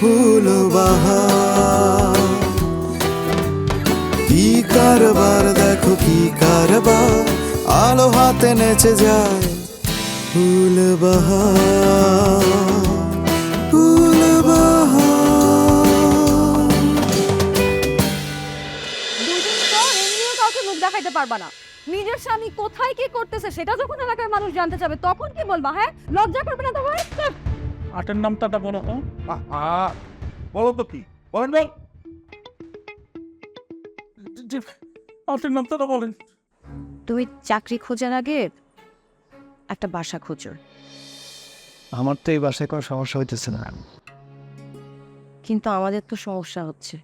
ফুল বাহার কি কারবার, দেখো কি কারবার। আলো হাতে নেচে যায় ফুল বাহার ফুল দেখাইতে পারবা না। নিজের স্বামী কোথায় কি করতেছে, সেটা যখন এলাকার মানুষ জানতে চাবে, তখন কি বলবা হ্যাঁ? লজ্জা করবে না তোমার আটের নামটা বলো তো। বলো তো কি? বলেন বল আটের নামটা বলেন। তুমি চাকরি খোঁজার আগে একটা বাসা খোঁজো। আমার তো এই বাসায় কোনো সমস্যা হইতেছে না। কিন্তু আমাদের তো সমস্যা হচ্ছে।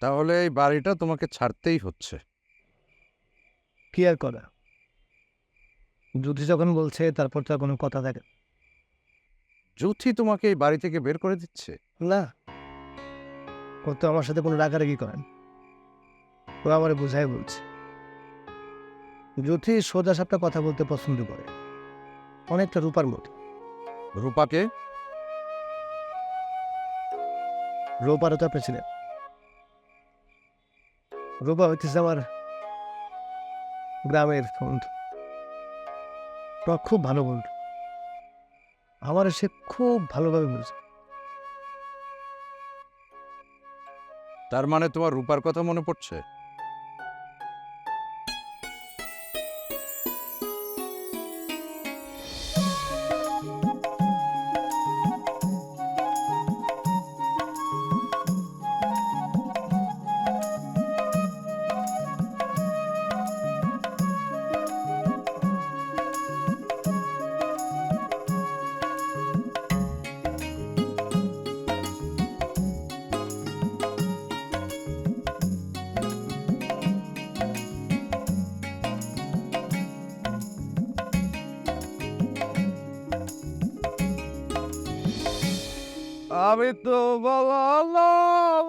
তাহলে এই বাড়িটা তোমাকে ছাড়তেই হচ্ছে। কি আর করা? যদি যখন বলছে তারপর তো আর কোনো কথা থাকে না। তোমাকে এই বাড়ি থেকে বের করে দিচ্ছে? না। ও তো আমার সাথে কোনো রাগারাগি করেন ও আমার বোঝাই বলছে। জ্যোতি সোজা সাপটা কথা বলতে পছন্দ করে। অনেকটা রূপার মতো। রূপাকে রূপারও তো ছিলেন রূপা হইতেছে আমার গ্রামের বন্ধু। আমার খুব ভালো বন্ধু। আমার সে খুব ভালোভাবে বুঝে তার মানে তোমার রূপার কথা মনে পড়ছে? আমি তো বলা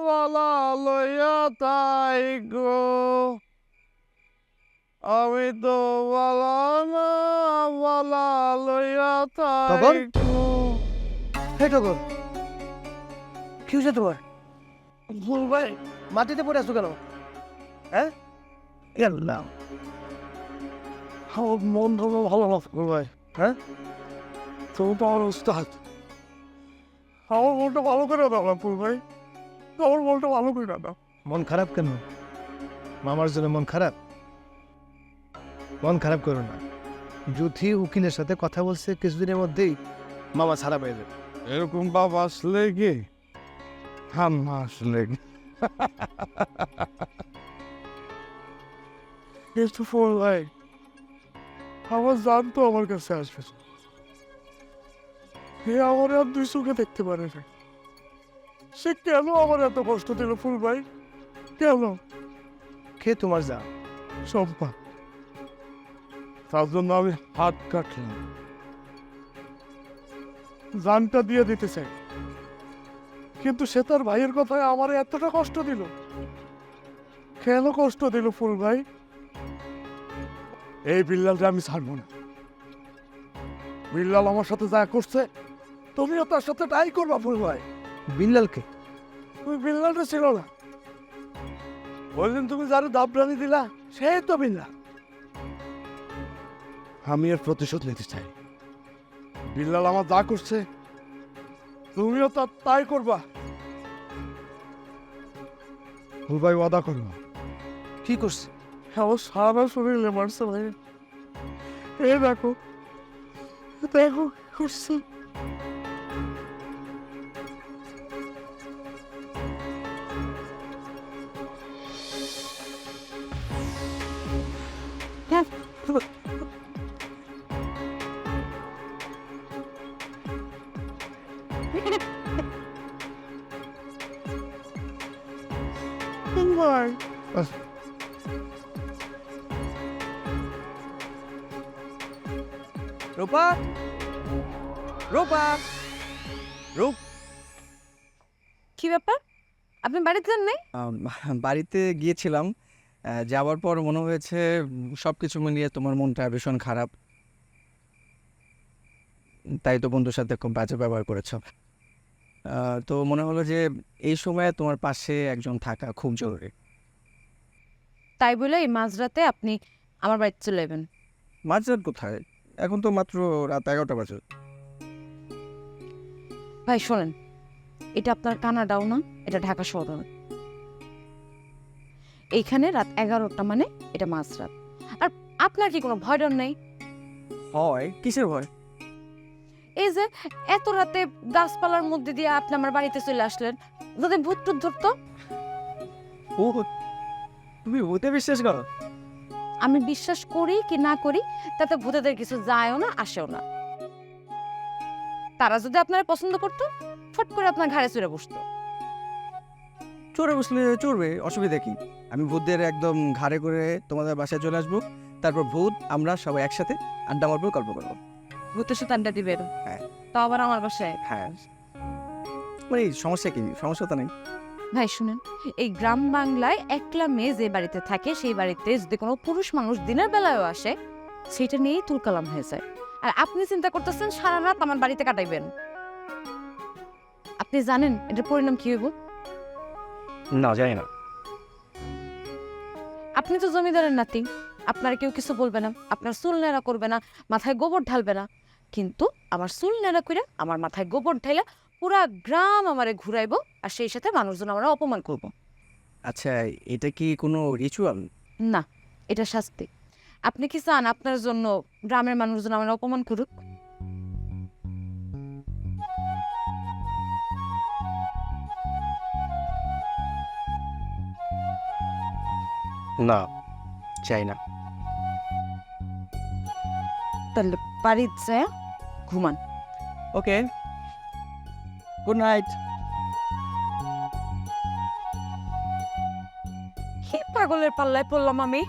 বলা লইয়া তাই গো। আমি তো বলা না বলা লইয়া তাই গো। হে টগর কি হয়েছে তোমার? ভুল ভাই মাটিতে পড়ে আছো কেন? হ্যাঁ? আল্লাহ আমার মন ধর্ম ভালো না ভুল ভাই হ্যাঁ? তুমি তো আমার উস্তাদ। আমার মনটা ভালো করে দাও ভুল ভাই। আমার মনটা ভালো করে দাও। মন খারাপ কেন? মামার জন্য মন খারাপ? মন খারাপ করো না। জুথি উকিলের সাথে কথা বলছে কিছুদিনের মধ্যেই মামা ছাড়া পেয়ে যাবে। এরকম বাপ আসলে কি? হাম্মা আসলে কিন্তু ফোন ভাই আমার জানতো আমার কাছে আসবে। হে আমার আর দুই চোখে দেখতে পারে না সে কেন আমার এত কষ্ট দিল ফুল ভাই কেন? কে তোমার যা? সম্পা তার জন্য আমি হাত কাটলাম। জানটা দিয়ে দিতে চাই। কিন্তু সে তার ভাইয়ের কথায় আমার এতটা কষ্ট দিল। কেন কষ্ট দিল ফুল ভাই এই বিল্লালটা আমি ছাড়বো না। বিল্লাল আমার সাথে যা করছে তুমিও তার সাথে তাই করবা ফুল ভাই বিল্লালকে? তুমি বিল্লালটা ছিল না। ওই দিন তুমি যারা দাবরানি দিলা সে তো বিল্লাল। আমি এর প্রতিশোধ নিতে চাই। বিল্লাল আমার যা করছে তুমিও তা তাই করবা। ফুল ভাই ওয়াদা করবা কি করছে? আমার সারা শরীরে মারছে ভাই। এ দেখো দেখো কি আমার। রূপা? রূপা? রূপ? কি ব্যাপার? আপনি বাড়িতে যান নাই? বাড়িতে গিয়েছিলাম যাওয়ার পর মনে হয়েছে সব কিছু মিলিয়ে তোমার মনটা ভীষণ খারাপ। তাই তো বন্ধুর সাথে খুব বাজে ব্যবহার করেছ। তো মনে হলো যে এই সময়ে তোমার পাশে একজন থাকা খুব জরুরি। তাই বলে এই মাঝরাতে আপনি আমার বাড়িতে চলে যাবেন। মাঝরাত কোথায়? এখন তো মাত্র রাত এগারোটা বাজে। ভাই শোনেন এটা আপনার কানাডাও না এটা ঢাকা শহর না। এইখানে রাত এগারোটা মানে এটা মাঝরাত। আর আপনার কি কোনো ভয় ডর নেই? হয় কিসের ভয়? এই যে এত রাতে গাছপালার মধ্যে দিয়ে আপনি আমার বাড়িতে চলে আসলেন যদি ভূত টুত ধরতো? ও তুমি ভূতে বিশ্বাস করো? আমি বিশ্বাস করি কি না করি তাতে ভূতেদের কিছু যায়ও না আসেও না। তারা যদি আপনারা পছন্দ করতো ফট করে আপনার ঘাড়ে চড়ে বসতো। চোরে বসলে চড়বে অসুবিধা কি? আমি ভূতদের একদম ঘাড়ে করে তোমাদের বাসায় চলে আসব তারপর ভূত আমরা সবাই একসাথে আড্ডা মারবো গল্প করব। ভূতের সাথে আড্ডা দিবেন? হ্যাঁ। তাও আবার আমার বাসায়? হ্যাঁ। মানে সমস্যা কি? সমস্যা তো নেই। ভাই শুনেন এই গ্রাম বাংলায় একলা মেয়ে যে বাড়িতে থাকে সেই বাড়িতে যদি কোনো পুরুষ মানুষ দিনের বেলায়ও আসে সেটা নিয়েই তুলকালাম হয়ে যায়। আর আপনি চিন্তা করতেছেন সারা রাত আমার বাড়িতে কাটাইবেন। আপনি জানেন এটার পরিণাম কি হইব? না জানি না। আপনি তো জমিদারের নাতি আপনার কেউ কিছু বলবে না আপনার চুল নেড়া করবে না মাথায় গোবর ঢালবে না। কিন্তু আমার চুল নেড়া করে আমার মাথায় গোবর ঢাইলা পুরা গ্রাম আমারে ঘুরাইবো আর সেই সাথে মানুষজন আমরা অপমান করব। আচ্ছা এটা কি কোনো রিচুয়াল না এটা শাস্তি। আপনি কি চান আপনার জন্য গ্রামের মানুষজন আমার অপমান করুক? না চাই না। তাহলে বাড়ির যায় ঘুমান। ওকে গুড নাইট কি পাগলের পাল্লায় পড়লাম আমি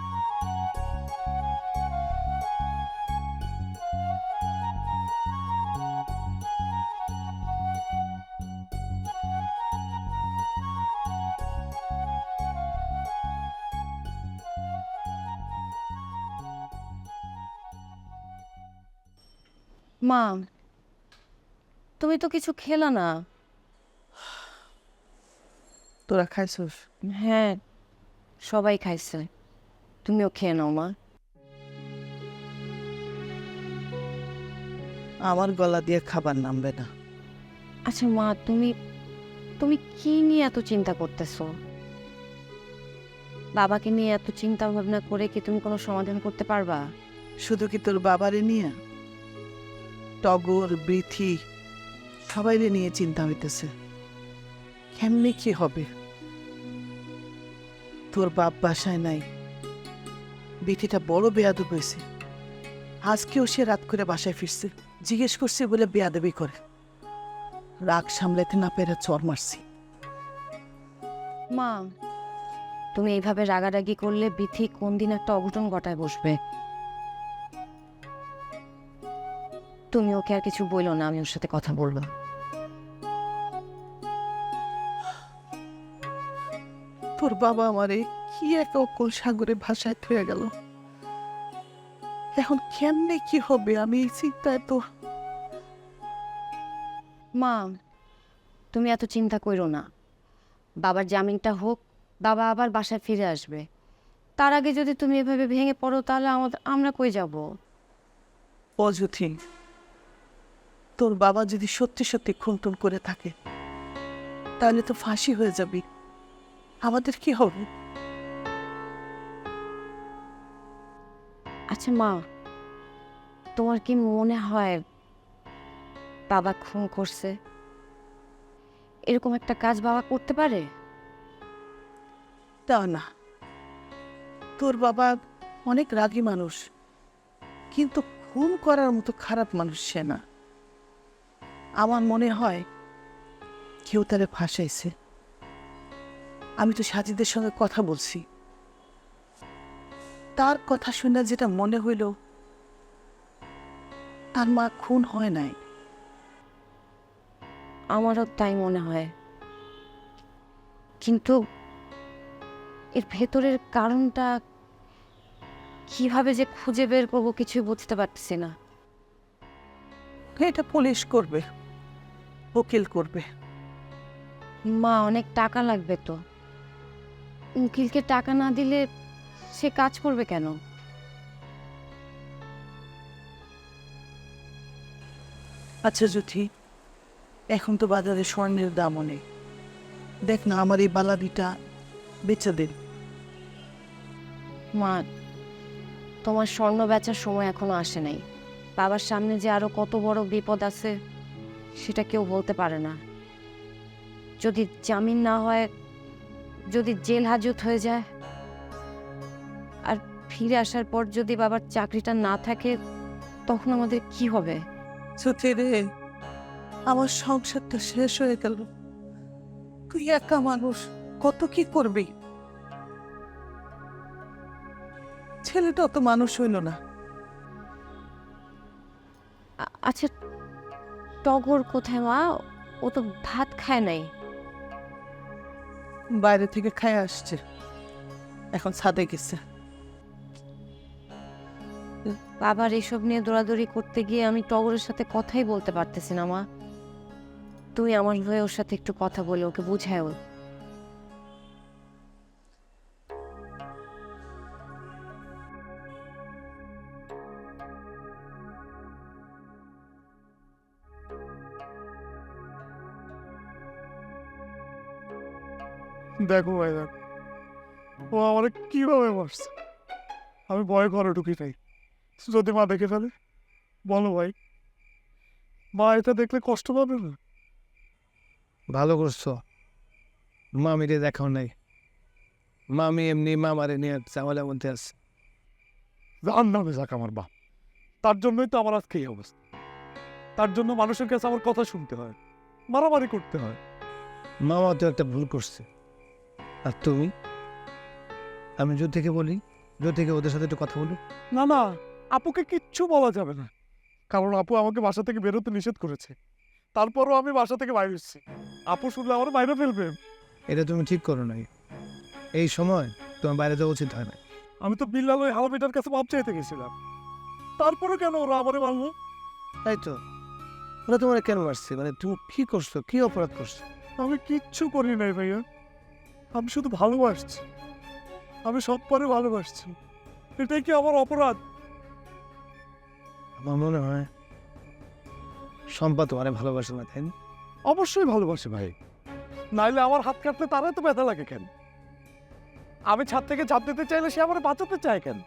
মা তুমি তো কিছু খেলা না। তোরা খাইছস? হ্যাঁ সবাই খাইছে। তুমিও খেয়ে নাও মা। আমার গলা দিয়ে খাবার নামবে না। আচ্ছা মা তুমি তুমি কি নিয়ে এত চিন্তা করতেছো? বাবাকে নিয়ে এত চিন্তা ভাবনা করে কি তুমি কোনো সমাধান করতে পারবা? শুধু কি তোর বাবারে নিয়ে? টগর বৃথি সবাইরে নিয়ে চিন্তা হইতেছে। কেমনি কি হবে? তোর বাপ বাসায় নাই। বিথিটা বড় বেয়াদব হয়েছে। আজকেও সে রাত করে বাসায় ফিরছে। জিজ্ঞেস করছে বলে বেয়াদবি করে। রাগ সামলাতে না পেরে চর মারছি। মা, তুমি এইভাবে রাগারাগি করলে বিথি কোন দিন একটা অঘটন ঘটায় বসবে? তুমি ওকে আর কিছু বইলো না, আমি ওর সাথে কথা বলব তোর বাবা আমারে কি এক অকল সাগরে ভাষায় থয়ে গেল। এখন কেমনে কি হবে আমি এই চিন্তায় তো মা তুমি এত চিন্তা করো না। বাবার জামিনটা হোক বাবা আবার বাসায় ফিরে আসবে। তার আগে যদি তুমি এভাবে ভেঙে পড়ো তাহলে আমাদের আমরা কই যাব? অযথি তোর বাবা যদি সত্যি সত্যি খুনটুন করে থাকে তাহলে তো ফাঁসি হয়ে যাবি। আমাদের কি হবে? আচ্ছা মা তোমার কি মনে হয় বাবা খুন করছে? এরকম একটা কাজ বাবা করতে পারে? তা না। তোর বাবা অনেক রাগী মানুষ কিন্তু খুন করার মতো খারাপ মানুষ সে না। আমার মনে হয় কেউ তারে ফাঁসাইছে। আমি তো সাজিদের সঙ্গে কথা বলছি। তার কথা শুনে যেটা মনে হইল তার মা খুন হয় নাই। আমারও তাই মনে হয়। কিন্তু এর ভেতরের কারণটা কীভাবে যে খুঁজে বের করব কিছুই বুঝতে পারছি না। এটা পুলিশ করবে উকিল করবে। মা অনেক টাকা লাগবে তো। উকিলকে টাকা না দিলে সে কাজ করবে কেন? আচ্ছা জ্যোতি এখন তো বাজারে স্বর্ণের দাম অনেক দেখ না আমার এই বালাদিটা বেচে দিন। মা তোমার স্বর্ণ বেচার সময় এখনও আসে নাই। বাবার সামনে যে আরও কত বড় বিপদ আছে সেটা কেউ বলতে পারে না। যদি জামিন না হয় যদি জেল হাজত হয়ে যায় আর ফিরে আসার পর যদি বাবার চাকরিটা না থাকে তখন আমাদের কি হবে? রে আমার সংসারটা শেষ হয়ে গেল। তুই একা মানুষ কত কি করবি? ছেলেটা অত মানুষ হইল না। আচ্ছা টগর কোথায় মা? ও তো ভাত খায় নাই। বাইরে থেকে খায় আসছে। এখন ছাদে গেছে। বাবার এসব নিয়ে দৌড়াদৌড়ি করতে গিয়ে আমি টগরের সাথে কথাই বলতে পারতেছি না, মা। তুই আমার হয়ে ওর সাথে একটু কথা বলে ওকে বুঝায় ও দেখো ভাই দেখো। ও আমার কীভাবে মারছে? আমি ভয় ঘরে ঢুকি নাই। যদি মা দেখে ফেলে বলো ভাই। মা এটা দেখলে কষ্ট পাবে না? ভালো করছ। মামিরে দেখাও নাই। মামি এমনি মামারে নিয়ে চাওয়ালের মধ্যে আছে। জান নামে যাক আমার বাপ। তার জন্যই তো আমার আজকে এই অবস্থা। তার জন্য মানুষের কাছে আমার কথা শুনতে হয়। মারামারি করতে হয়। মামা তো একটা ভুল করছে। আর তুমি? আমি থেকে বলি থেকে ওদের সাথে একটু কথা বলি। না না আপুকে কিচ্ছু বলা যাবে না। কারণ আপু আমাকে বাসা থেকে বেরোতে নিষেধ করেছে। তারপরও আমি বাসা থেকে বাইরে এসেছি। আপু শুনলে আমার বাইরে ফেলবে। এটা তুমি ঠিক করো নাই। এই সময় তোমার বাইরে যাওয়া উচিত হয় না আমি তো বিল্লাল ওই হালামিটার কাছে মাপ চাইতে গেছিলাম। তারপরে কেন ওরা আমারে মারলো তাই তো। ওরা তোমার কেন মারছে? মানে তুমি কি করছ? কি অপরাধ করছ? আমি কিচ্ছু করি নাই ভাইয়া। আমি শুধু ভালোবাসছি। আমি সব পরে ভালোবাসছি। এটাই কি আমার অপরাধ? আমার মনে হয় সম্পা তোমারে ভালোবাসে না তাই অবশ্যই ভালোবাসে ভাই। নাইলে আমার হাত কাটতে তারাই তো ব্যথা লাগে কেন? আমি ছাদ থেকে ঝাঁপ দিতে চাইলে সে আমার বাঁচাতে চায় কেন?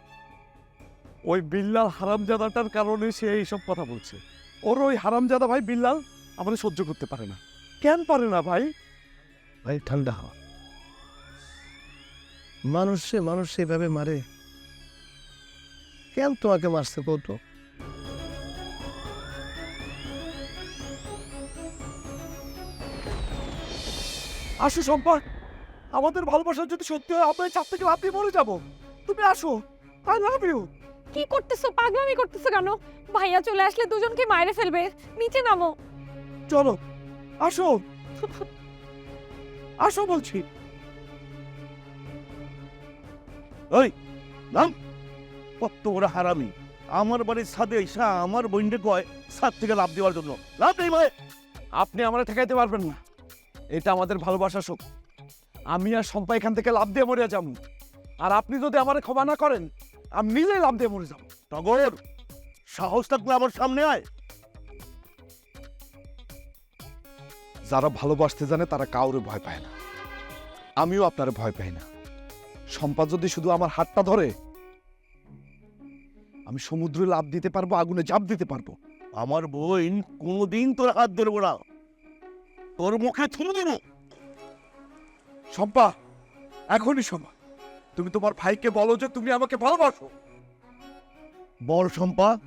ওই বিল্লাল হারামজাদাটার কারণে সে এইসব কথা বলছে। ওর ওই হারামজাদা ভাই বিল্লাল আমাদের সহ্য করতে পারে না। কেন পারে না ভাই? ভাই ঠান্ডা হওয়া। মানুষ সে মানুষ সেভাবে মারে। কেন তোমাকে মারছে কৌতো আসো সম্পর্ক আমাদের ভালোবাসা যদি সত্যি হয় আমরা এই ছাদ থেকে দিয়ে মরে যাব। তুমি আসো আই লাভ ইউ কি করতেছো পাগলামি করতেছো কেন? ভাইয়া চলে আসলে দুজনকে মাইরে ফেলবে নিচে নামো। চলো আসো। আসো বলছি। ওই নাম? কত ওরা হারামি। আমার বাড়ির ছাদে এসা আমার বইনকে কয় ছাদ থেকে লাভ দেওয়ার জন্য। লাভ নেই ভাই। আপনি আমরা ঠেকাইতে পারবেন না। এটা আমাদের ভালোবাসা শোক। আমি আর সম্পা এখান থেকে লাভ দিয়ে মরে যাব। আর আপনি যদি আমার ক্ষমা না করেন আমি নিজেই লাভ দিয়ে মরে যাব। টগর সাহস থাকলে আমার সামনে আয়। যারা ভালোবাসতে জানে তারা কাউরে ভয় পায় না। আমিও আপনার ভয় পাই না। সম্পদ যদি শুধু আমার হাতটা ধরে আমি সমুদ্রে লাভ দিতে পারব আগুনে জাপ দিতে পারব। আমার বোন কোনোদিন তোর হাত ধরবো না। তোর মুখে থুলে দেবো। সম্পা এখনই সময় তুমি তোমার ভাইকে বলো যে তুমি আমাকে ভালোবাসো। বল সম্পা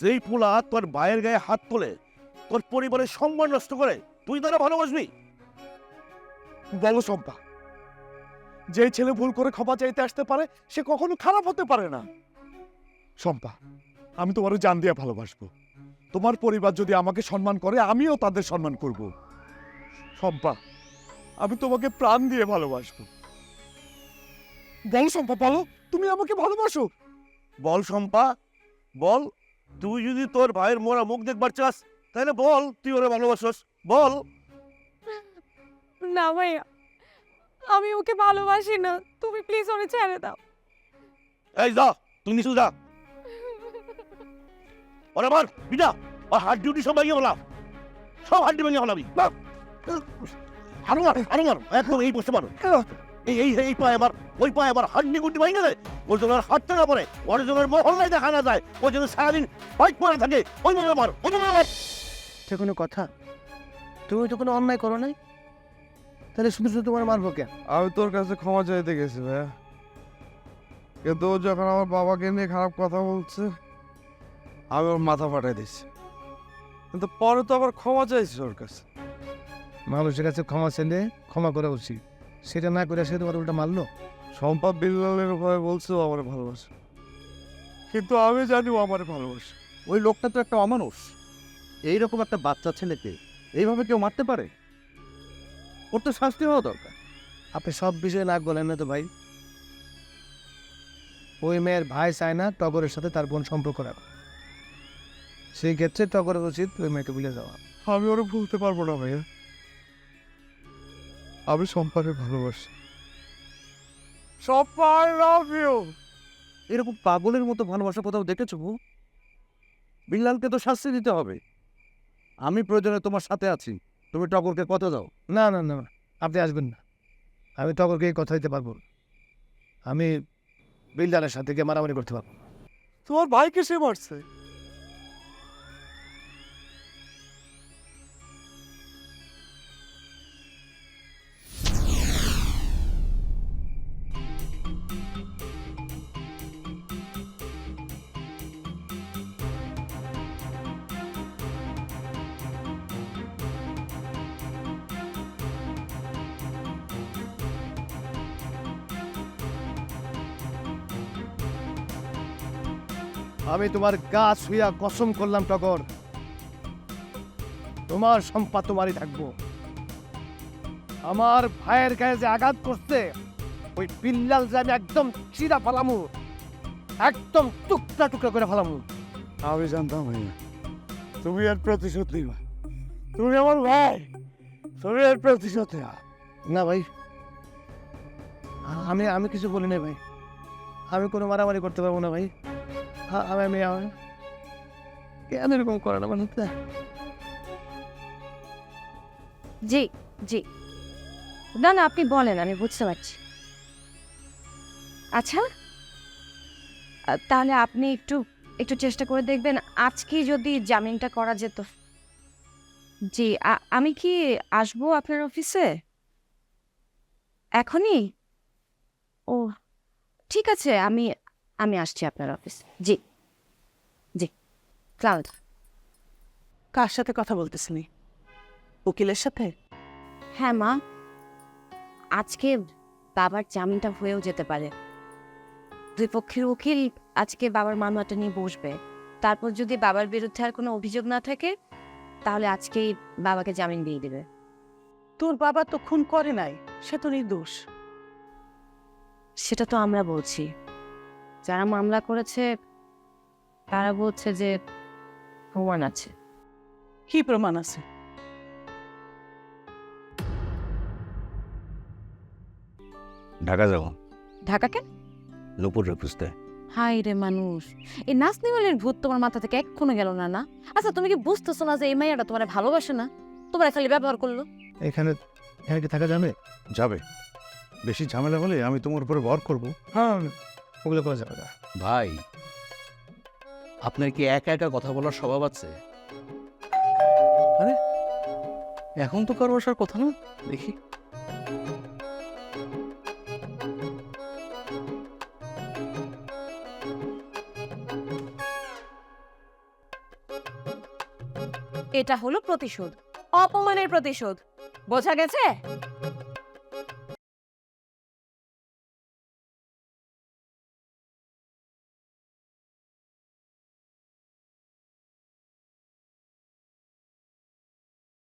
যেই পোলা তোর ভাইয়ের গায়ে হাত তোলে তোর পরিবারের সম্মান নষ্ট করে তুই তারা ভালোবাসবি? বলো সম্পা যে ছেলে ভুল করে ক্ষমা চাইতে আসতে পারে সে কখনো খারাপ হতে পারে না। শম্পা আমি তোমারও জান দিয়ে ভালোবাসবো। তোমার পরিবার যদি আমাকে সম্মান করে আমিও তাদের সম্মান করব। সম্পা আমি তোমাকে প্রাণ দিয়ে ভালোবাসবো। বল সম্পা বলো তুমি আমাকে ভালোবাসো। বল শম্পা বল তুই যদি তোর ভাইয়ের মোরা মুখ দেখবার চাস তাহলে বল তুই ওরা ভালোবাসস বল। না ভাইয়া আমি ওকে ভালোবাসি না। তুমি প্লিজ ওরে ছেড়ে দাও। এই যা তুমি নিচু যা। ওরে মার বিনা আর হাত ডিউটি সব ভেঙে হলাম সব হাড্ডি ভেঙে হলামি আরও মার আরও মার একদম এই বসে মারো। এই এই এই পায়ে আবার ওই পায়ে আবার হাড্ডি গুড্ডি ভেঙে দেয় ওর জন্য হাঁটতে না পারে ওর জন্য মহল্লায় দেখা না যায়। ওর জন্য সারাদিন বাইক পরে থাকে। ওই মার ওই মার। সে কোনো কথা? তুমি তো কোনো অন্যায় করো নাই? তাহলে শুধু শুধু তোমার মারবো কেন আমি তোর কাছে ক্ষমা চাইতে গেছি ভাইয়া। কিন্তু ও যখন আমার বাবাকে নিয়ে খারাপ কথা বলছে আমি ওর মাথা ফাটাই দিচ্ছি কিন্তু পরে তো আবার ক্ষমা চাইছি ওর কাছে। মানুষের কাছে ক্ষমা চাইলে ক্ষমা করা উচিত। সেটা না করে সে তোমার উল্টা মারলো? সম্পা বিল্লালের ভয়ে বলছে ও আমার ভালোবাসে। কিন্তু আমি জানি ও আমার ভালোবাসে। ওই লোকটা তো একটা অমানুষ। এইরকম একটা বাচ্চা ছেলেকে এইভাবে কেউ মারতে পারে? ওর তো শাস্তি হওয়া দরকার। আপনি সব বিষয়ে নাক বলেন না তো ভাই। ওই মেয়ের ভাই চায় না টগরের সাথে তার বোন সম্পর্ক রাখা সেই ক্ষেত্রে টগরের উচিত ওই মেয়েকে ভুলে যাওয়া। আমি ওরা ভুলতে পারব না ভাইয়া। আমি সম্পাকে ভালোবাসি। সম্পা আই লাভ ইউ এরকম পাগলের মতো ভালোবাসা কোথাও দেখেছ বউ? বিল্লালকে তো শাস্তি দিতে হবে। আমি প্রয়োজনে তোমার সাথে আছি। তুমি টগরকে কত দাও? না না না আপনি আসবেন না। আমি টগরকে কথা দিতে পারব আমি বিল্ডারের সাথে গিয়ে মারামারি করতে পারব তোমার ভাইকে সে মারছে? আমি তোমার গা ছুঁয়া কসম করলাম টগর। তোমার সম্পা তোমারই থাকব। আমার ভাইয়ের গায়ে যে আঘাত করছে ওই পিল্লাল যে আমি একদম চিরা ফালামু একদম টুকরা টুকরা করে ফালামু। আমি জানতাম ভাইয়া তুমি এর প্রতিশোধ নিবা। তুমি আমার ভাই তুমি এর প্রতিশোধ না ভাই আমি আমি কিছু বলি না ভাই। আমি কোনো মারামারি করতে পারব না ভাই। আমি আমি, আমি- কেন এরকম করে না মানে জি জি। না না, আপনি বলেন, আমি বুঝতে পারছি। আচ্ছা তাহলে আপনি একটু একটু চেষ্টা করে দেখবেন, আজকে যদি জামিনটা করা যেত। জি আমি কি আসব আপনার অফিসে? এখনই? ও, ঠিক আছে, আমি আমি আসছি আপনার অফিস জি। জি। ক্লাউড কার সাথে কথা বলতেছিনি? উকিলের সাথে? হ্যাঁ মা। আজকে বাবার জামিনটা হয়েও যেতে পারে। দুই পক্ষের উকিল আজকে বাবার মামলাটা নিয়ে বসবে। তারপর যদি বাবার বিরুদ্ধে আর কোনো অভিযোগ না থাকে তাহলে আজকেই বাবাকে জামিন দিয়ে দেবে। তোর বাবা তো খুন করে নাই সে তো নির্দোষ। সেটা তো আমরা বলছি। যারা মামলা করেছে তারা বলছে যে প্রমাণ আছে। কি প্রমাণ আছে? ঢাকা যাব। ঢাকাকে নুপুর খুঁজতে হাই রে মানুষ। এই নাচনিওয়ালের ভূত তোমার মাথা থেকে এক্ষুনি গেল না না? আচ্ছা তুমি কি বুঝতেছো না যে এই মাইয়াটা তোমার ভালোবাসে না? তোমার খালি ব্যবহার করল। এখানে এখানে কি থাকা যাবে? যাবে। বেশি ঝামেলা হলে আমি তোমার উপরে ভর করব। হ্যাঁ ওগুলো করা যাবে না ভাই আপনার কি একা একা কথা বলার স্বভাব আছে? আরে এখন তো কারও আসার কথা না? দেখি। এটা হলো প্রতিশোধ অপমানের প্রতিশোধ। বোঝা গেছে?